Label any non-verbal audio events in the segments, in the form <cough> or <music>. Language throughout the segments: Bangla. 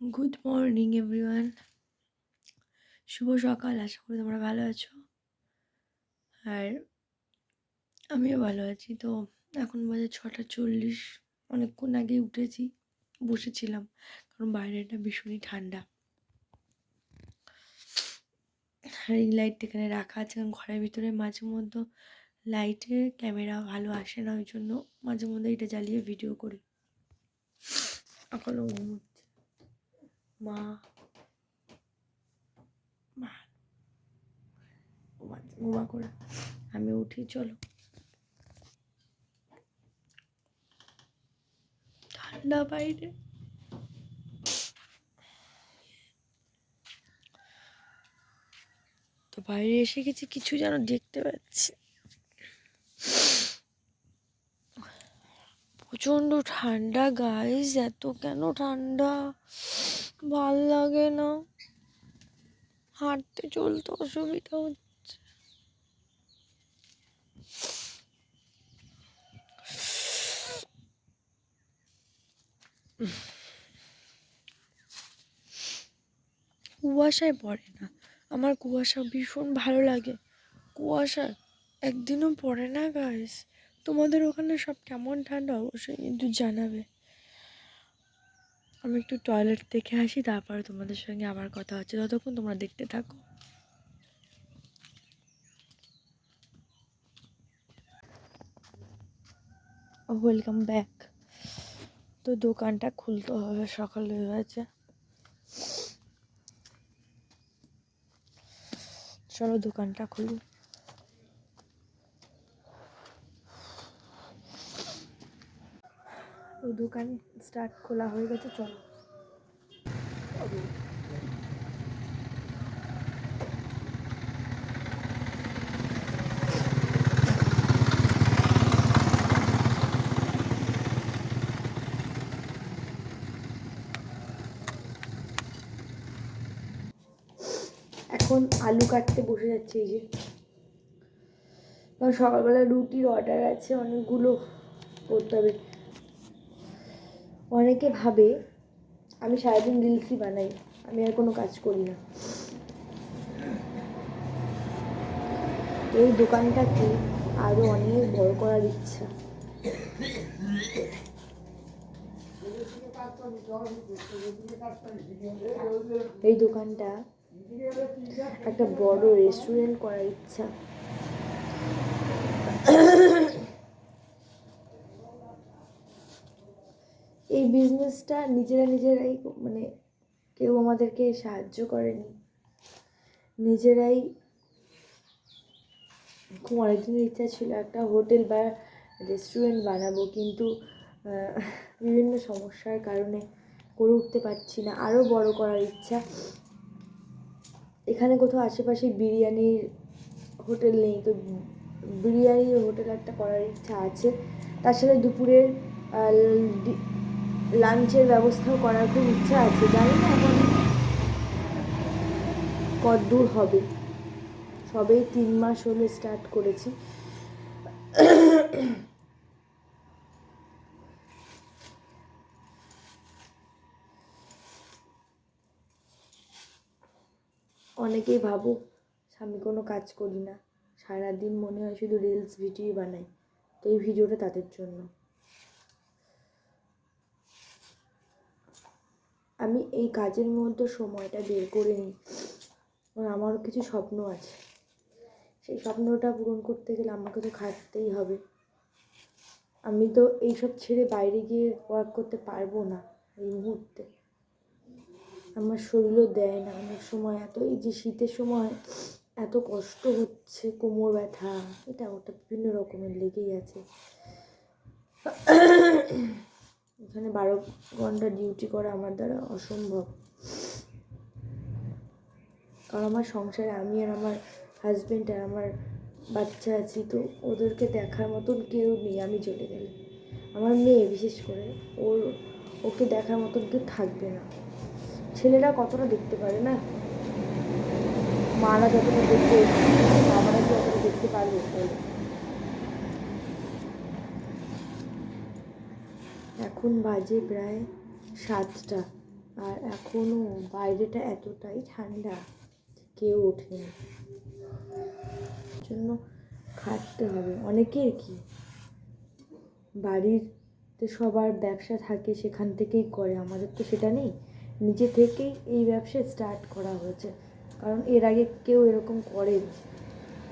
গুড মর্নিং এভরিওয়ান শুভ সকাল, আশা করি তোমরা ভালো আছো। আর আমিও ভালো আছি। তো এখন বাজে ছটা চল্লিশ। অনেকক্ষণ আগে উঠেছি, বসেছিলাম, কারণ বাইরেটা ভীষণই ঠান্ডা। রিং লাইট এখানে রাখা আছে, কারণ ঘরের ভিতরে মাঝে মধ্যে লাইটে ক্যামেরা ভালো আসে না, ওই জন্য মাঝে মধ্যে এটা জ্বালিয়ে ভিডিও করি। এখনও মা। মা ঘুমা করে। আমি উঠি, চলো। ঠান্ডা বাইরে। তো বাইরে এসে গেছি, কিছু যেন দেখতে পাচ্ছি। প্রচণ্ড ঠান্ডা গাইস এত কেন ঠান্ডা? ভালো লাগে না। হাঁটতে চলতে অসুবিধা হচ্ছে। কুয়াশায় পড়ে না। আমার কুয়াশা ভীষণ ভালো লাগে। কুয়াশা একদিনও পড়ে না গাইস তোমাদের ওখানে সব কেমন ঠান্ডা? অবশ্যই কিন্তু জানাবে। আমি একটু টয়লেট দেখে আসি, তারপরে তোমাদের সঙ্গে আবার কথা হচ্ছে। ততক্ষণ তোমরা দেখতে থাকো। ওয়েলকাম ব্যাক তো দোকানটা খুলতে হবে, সকাল হয়ে গেছে চলো দোকানটা খুলি। তো দোকান স্টার্ট খোলা হয়ে গেছে, চলো। এখন আলু কাটতে বসে যাচ্ছে, এই যে। সকালবেলা রুটির অর্ডার আছে, অনেকগুলো করতে হবে। অনেকে ভাবে আমি সারাদিন রিলসই বানাই, আমি আর কোনো কাজ করি না। এই দোকানটাকে আরও অনেক বড় করার ইচ্ছা। এই দোকানটা একটা বড় রেস্টুরেন্ট করার ইচ্ছা। এই বিজনেসটা নিজেরা নিজেরাই মানে কেউ আমাদেরকে সাহায্য করেনি। নিজেরাই খুব অনেকদিনের ইচ্ছা ছিল একটা হোটেল বা রেস্টুরেন্ট বানাবো, কিন্তু বিভিন্ন সমস্যার কারণে করে উঠতে পারছি না। আরও বড় করার ইচ্ছা। এখানে কোথাও আশেপাশে বিরিয়ানির হোটেল নেই, তো বিরিয়ানির হোটেল একটা করার ইচ্ছা আছে। তার সাথে দুপুরের লাঞ্চের ব্যবস্থাও করার খুব ইচ্ছা আছে, জানি না এখন কদ্দূর হবে। সবেই তিন মাস হলে স্টার্ট করেছি। অনেকেই ভাবো আমি কোনো কাজ করি না। সারাদিন মনে হয় শুধু রিলস ভিডিও বানাই। তো এই ভিডিওটা তাদের জন্য। আমি এই কাজের মধ্যে সময়টা বের করে নিই। আমারও কিছু স্বপ্ন আছে। সেই স্বপ্নটা পূরণ করতে গেলে আমাকে তো খাটতেই হবে। আমি তো এইসব ছেড়ে বাইরে গিয়ে ওয়ার্ক করতে পারব না এই মুহূর্তে। আমার শরীরও দেয় না। অনেক সময় এত, এই যে শীতের সময় এত কষ্ট হচ্ছে, কোমর ব্যথা, এটা ওটা বিভিন্ন রকমের লেগেই আছে। এখানে বারো ঘণ্টা ডিউটি করা আমার দ্বারা অসম্ভব। কারণ আমার সংসারে আমি আর আমার হাজব্যান্ড আর আমার বাচ্চা আছি, তো ওদেরকে দেখার মতন কেউ নেই, আমি চলে গেলে। আমার মেয়ে বিশেষ করে, ওর, ওকে দেখার মতন কেউ থাকবে না। ছেলেরা কতটা দেখতে পারে না? মারা যতটা দেখতে বাবারা যতটা দেখতে পারবে? এখন বাজে প্রায় সাতটা আর এখনও বাইরেটা এতটাই ঠান্ডা কেউ ওঠেনি। জন্য খাটতে হবে। অনেকের কি? বাড়িতে সবার ব্যবসা থাকে, সেখান থেকেই করে। আমাদের তো সেটা নেই। নিজে থেকেই এই ব্যবসা স্টার্ট করা হয়েছে। কারণ এর আগে কেউ এরকম করেনি।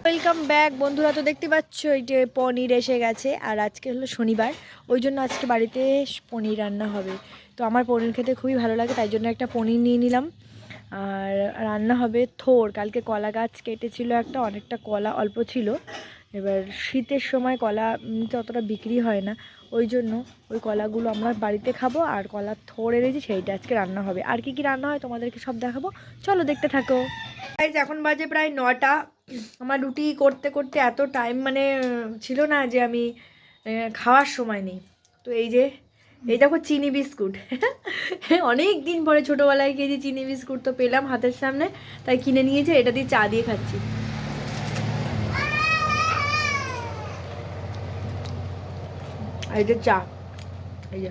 Welcome back. বন্ধুরা তো দেখতে পাচ্ছ, এই যে পনির এসে গেছে, আর আজকে হলো শনিবার। ওই জন্য আজকে বাড়িতে পনির রান্না হবে। তো আমার পনির খেতে খুবই ভালো লাগে, তাই জন্য একটা পনির নিয়ে নিলাম। আর রান্না হবে থোর। কালকে কলা গাছ কেটেছিল একটা, অনেকটা কলা অল্প ছিল। এবার শীতের সময় কলা অতটা বিক্রি হয় না। ওই জন্য ওই কলাগুলো আমরা বাড়িতে খাব, আর কলার থোর এনেছি, সেইটা আজকে রান্না হবে। আর কি কি রান্না হয় তোমাদেরকে সব দেখাবো। চলো দেখতে থাকো। এখন বাজে প্রায় নটা। আমার রুটি করতে করতে এত টাইম মানে ছিল না যে আমি খাওয়ার সময় নেই। তো এই যে, এই দেখো চিনি বিস্কুট। <laughs> অনেক দিন পরে ছোটোবেলায় খেয়েছি চিনি বিস্কুট তো পেলাম হাতের সামনে, তাই কিনে নিয়েছে, এটা দিয়ে চা দিয়ে খাচ্ছি। আর এই যে চা, এই যে।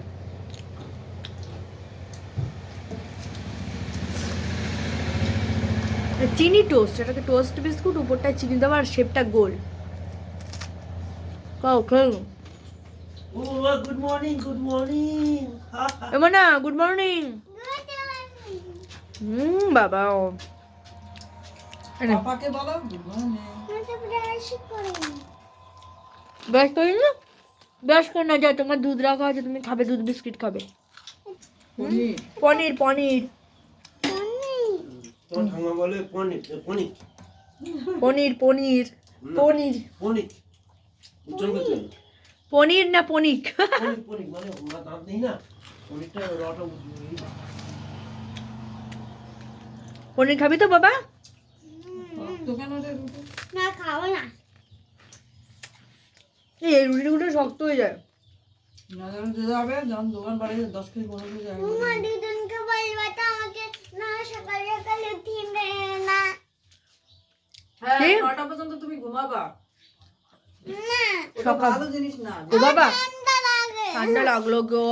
চিনি টোস্ট এটাকে টোস্ট বিস্কুট উপরটায় চিনি দেওয়া আর শেপটা গোল খাও খাও। Oh, good morning, good morning. এমন না গুড মর্নিং হুম বাবা ও পাপাকে বলো গুড মর্নিং করি না। ব্যাস করে না যায় তোমার দুধ রাখা আছে তুমি খাবে দুধ বিস্কিট খাবে। পনির পনির। তোমার ঠাম্মা বলে পনির পনির। পনির পনির পনির। পনির। হবে। পনির না পনিক? পনির পনির মানে ওরা দাঁত নেই না? পনিরটা রটা পনির খাবি তো বাবা? না খাব না। এই রুটিগুলো শক্ত হয়ে যায়। মা দুজনকে বলবা তো আমাকে না সকাল সকাল উঠিয়ে দেয় না কি? না। সকাল ও বাবা। ঠান্ডা লাগে। ঠান্ডা লাগল গো।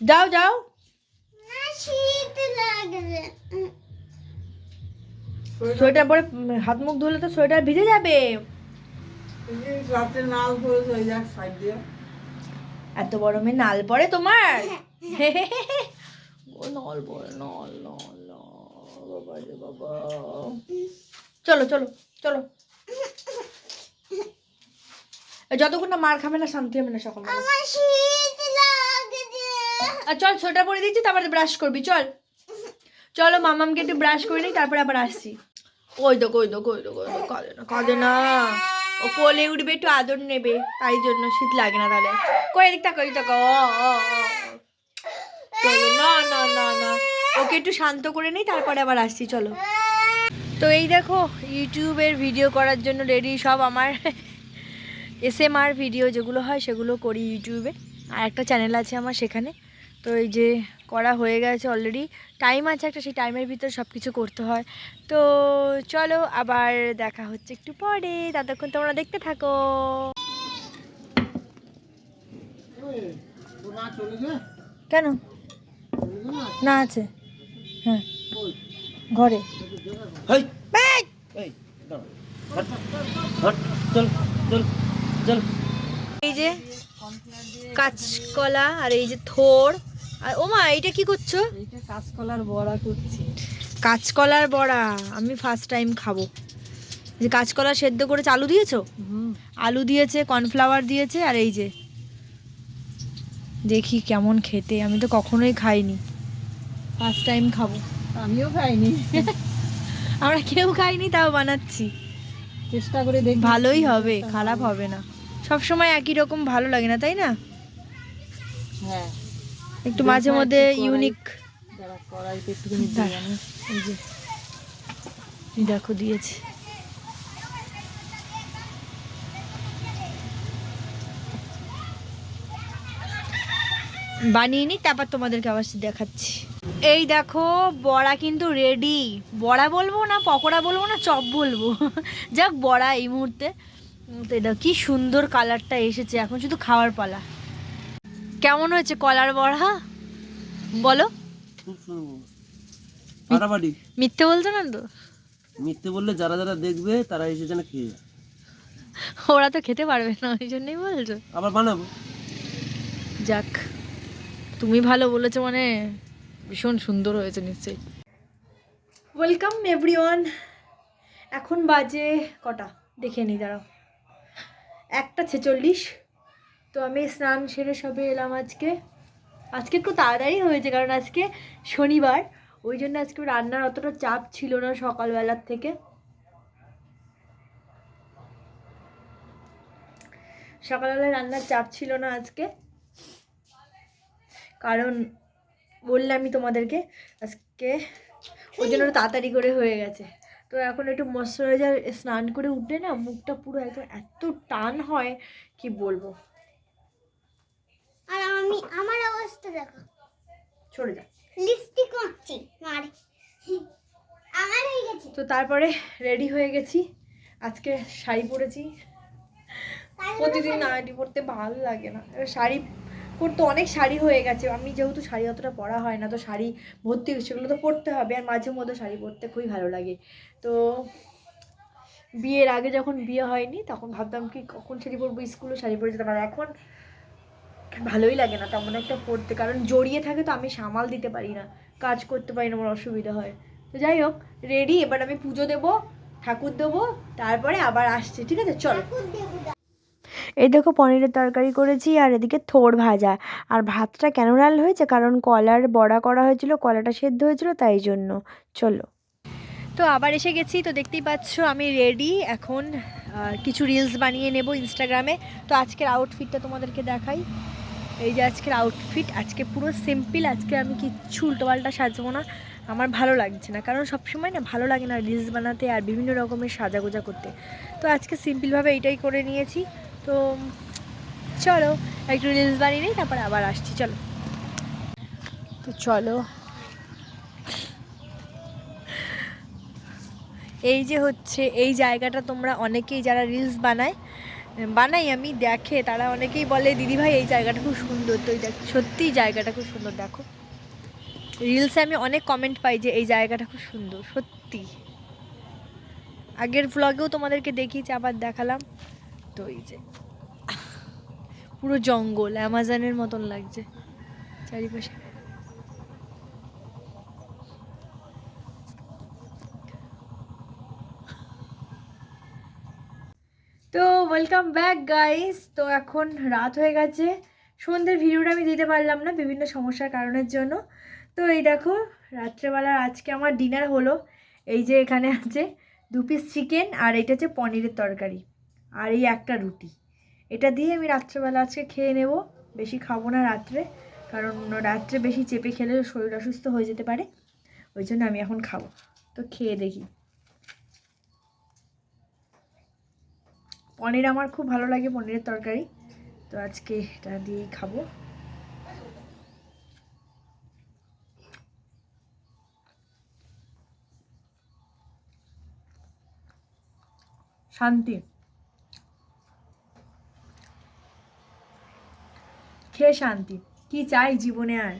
যাও যাও। না শীত লাগে সোয়েটার পরে উম, হাত মুখ ধুলে তো সোয়েটার ভিজে যাবে। এত বড় মেয়ে নাল পড়ে তোমার? নল পড়ে নল নল বাবা রে বাবা। চলো চলো চলো। যতক্ষণ না মার খাবে না শান্তি হবে না সকাল আর চল সোয়েটার পরে দিচ্ছি তারপরে ব্রাশ করবি চল। চলো মামামকে একটু ব্রাশ করে নিই তারপরে আবার আসছি। ওই তো কই তো কই তো কই তো কাঁদে না কাঁদে না। ও কোলে উঠবে, একটু আদর নেবে। তাই জন্য শীত লাগে না তাহলে। কই এদিকটা কই তো চলো, না না না না। ওকে একটু শান্ত করে নিই, তারপরে আবার আসছি, চলো। তো এই দেখো, ইউটিউবের ভিডিও করার জন্য রেডি সব আমার <laughs> এসএমআর ভিডিও যেগুলো হয়, সেগুলো করি ইউটিউবে। আর একটা চ্যানেল আছে আমার সেখানে। তো এই যে করা হয়ে গেছে অলরেডি টাইম আছে একটা সেই টাইমের ভিতর সব কিছু করতে হয়। তো চলো আবার দেখা হচ্ছে একটু পরে। ততক্ষণ তোমরা দেখতে থাকো। কেন? না আছে। হ্যাঁ। ঘরে! এই যে কাঁচকলা আর এই যে থোর। আর ওমা এইটা কি করছ? কাঁচকলার বড়া করছি। কাঁচকলার বড়া আমি ফার্স্ট টাইম খাব। যে কাঁচকলা সেদ্ধ করে আলু দিয়েছ? আলু দিয়েছে কর্নফ্লাওয়ার দিয়েছে আর এই যে। দেখি কেমন খেতে আমি তো কখনোই খাইনি। ফার্স্ট টাইম খাব। আমিও খাইনি। আমরা কেউ খাইনি তাও বানাচ্ছি। চেষ্টা করে দেখ। ভালোই হবে খারাপ হবে না। সব সময় একই রকম ভালো লাগে না তাই না? হ্যাঁ। একটু মাঝে মধ্যে ইউনিক কড়াইতে একটুখানি দিয়ে এই যে দেখো দিয়েছে। বানিয়ে নি তারপর তোমাদেরকে আবার দেখাচ্ছি। এই দেখো বড়া কিন্তু রেডি বড়া বলব না পকোড়া বলব না চপ বলব। যাক বড়া এই মুহূর্তে। তো এটা কি সুন্দর কালারটা এসেছে এখন শুধু খাওয়ার পালা। কেমন হয়েছে কলার বড়া? বলো। খুব ফাটাফাটি মিথ্যে বলছো না তো? মিথ্যে বললে যারা যারা দেখবে তারা এসে যেন খেয়ে। ওরা তো খেতে পারবে না ওই জন্যই বলছো। আবার বানাবো। যাক তুমি ভালো বলেছ মানে ভীষণ সুন্দর হয়েছে নিশ্চয়ই। ওয়েলকাম এভরিওয়ান এখন বাজে কটা? দেখে নিই দাঁড়াও। একটা ছেচল্লিশ। তো আমি স্নান সেরে সবে এলাম আজকে। আজকে একটু তাড়াতাড়ি হয়েছে, কারণ আজকে শনিবার। ওই জন্য আজকে রান্নার অতটা চাপ ছিল না সকালবেলার থেকে। সকালবেলায় রান্নার চাপ ছিল না আজকে। কারণ বললামই তোমাদেরকে, আজকে ওই জন্য তাড়াতাড়ি করে হয়ে গেছে। তো এখন একটু ময়শ্চারাইজার স্নান করে উঠলে না মুখটা পুরো একদম এত টান হয়, কি বলব? আর আমি আমার অবস্থা দেখো। সরে যা। লিপস্টিক মাখছি মারে। আমার হয়ে গেছে। তো তারপরে রেডি হয়ে গেছি। আজকে শাড়ি পরেছি। প্রতিদিন নাইটি পরতে ভালো লাগে না। শাড়ি পরতে অনেক শাড়ি হয়ে গেছে। আমি যেহেতু শাড়ি অতটা পরা হয় না তো শাড়ি ভর্তি সেগুলো তো পরতে হবে। আর মাঝে মধ্যে শাড়ি পরতে খুবই ভালো লাগে। তো বিয়ের আগে যখন বিয়ে হয়নি তখন ভাবতাম কি কখন শাড়ি পরবো? স্কুলে শাড়ি পরে যেতাম আর এখন ভালোই লাগে না তেমন একটা পরতে কারণ জড়িয়ে থাকে তো আমি সামাল দিতে পারি না কাজ করতে পারি না আমার অসুবিধা হয়। তো যাই হোক রেডি এবার আমি পুজো দেবো ঠাকুর দেবো তারপরে আবার আসছি ঠিক আছে? চলো। এই দেখো পনিরের তরকারি করেছি আর এদিকে থোর ভাজা। আর ভাতটা কেন লাল হয়েছে? কারণ কলার বড়া করা হয়েছিল কলাটা সেদ্ধ হয়েছিল তাই জন্য। চলো। তো আবার এসে গেছি তো দেখতেই পাচ্ছ আমি রেডি এখন কিছু রিলস বানিয়ে নেব ইনস্টাগ্রামে তো আজকের আউটফিটটা তোমাদেরকে দেখাই। এই যে আজকের আউটফিট আজকে পুরো সিম্পল আজকে আমি কিচ্ছু উল্টোপাল্টা সাজবো না। আমার ভালো লাগছে না, কারণ সবসময় না ভালো লাগে না রিলস বানাতে আর বিভিন্ন রকমের সাজাগোজা করতে। তো আজকে সিম্পলভাবে এটাই করে নিয়েছি। তো চলো, একটু রিলস বানিয়ে নিই, তারপর আবার আসছি, চলো। তো চলো। এই যে হচ্ছে, এই জায়গাটা তোমরা অনেকেই যারা রিলস বানায় বানাই আমি, দেখে। তারা অনেকেই বলে দিদিভাই এই জায়গাটা খুব সুন্দর। তো সত্যিই জায়গাটা খুব সুন্দর, দেখো। রিলসে আমি অনেক কমেন্ট পাই যে, এই জায়গাটা খুব সুন্দর, সত্যি। আগের ভ্লগেও তোমাদেরকে দেখিয়েছি, আবার দেখালাম। তো এই যে, পুরো জঙ্গল অ্যামাজনের মতন লাগছে। চারিপাশে তো ওয়েলকাম ব্যাক গাইস তো এখন রাত হয়ে গেছে। সন্ধ্যের ভিডিওটা আমি দিতে পারলাম না বিভিন্ন সমস্যার কারণের জন্য। তো এই দেখো, রাত্রেবেলা আজকে আমার ডিনার হলো। এই যে এখানে আছে দু পিস চিকেন আর এটা হচ্ছে পনিরের তরকারি। আর এই একটা রুটি। এটা দিয়ে আমি রাত্রেবেলা আজকে খেয়ে নেব। বেশি খাব না রাত্রে, কারণ রাত্রে বেশি চেপে খেলে শরীর অসুস্থ হয়ে যেতে পারে। ওই জন্য আমি এখন খাব। তো খেয়ে দেখি। পনির আমার খুব ভালো লাগে, পনিরের তরকারি। তো আজকে এটা দিয়েই খাব। শান্তি। খেয়ে শান্তি। কি চাই জীবনে আর?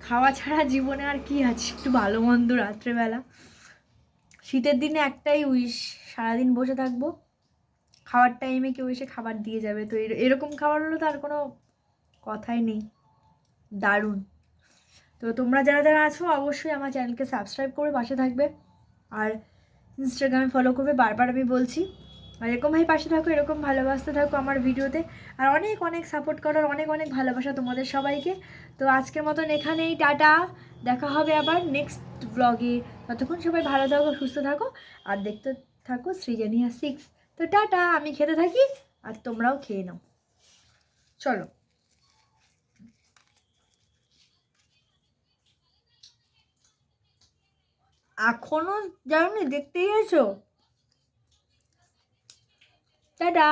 খাওয়া ছাড়া জীবনে আর কি আছে? একটু ভালো মন্দ রাত্রেবেলা। শীতের দিনে একটাই উইশ সারাদিন বসে থাকব। খাওয়ার টাইমে কেউ এসে খাবার দিয়ে যাবে। তো এর- এরকম খাবার হলো তো আর কোনো কথাই নেই। দারুণ। তো তোমরা যারা যারা আছো, অবশ্যই আমার চ্যানেলকে সাবস্ক্রাইব করে পাশে থাকবে। আর ইনস্টাগ্রামে ফলো করবে। বারবার আমি বলছি, আর এরকমভাবে পাশে থাকো, এরকম ভালোবাসতে থাকো আমার ভিডিওতে। আর অনেক অনেক সাপোর্ট করার অনেক অনেক ভালোবাসা তোমাদের সবাইকে। তো আজকের মতন এখানেই, টাটা। দেখা হবে আবার নেক্সট ব্লগে ততক্ষণ সবাই ভালো থাকো, সুস্থ থাকো। আর দেখতে থাকো সৃজনিয়া সিক্স তো টাটা, আমি খেতে থাকি আর তোমরাও খেয়ে নাও। চলো। এখনও জানি দেখতে গেছো টাটা।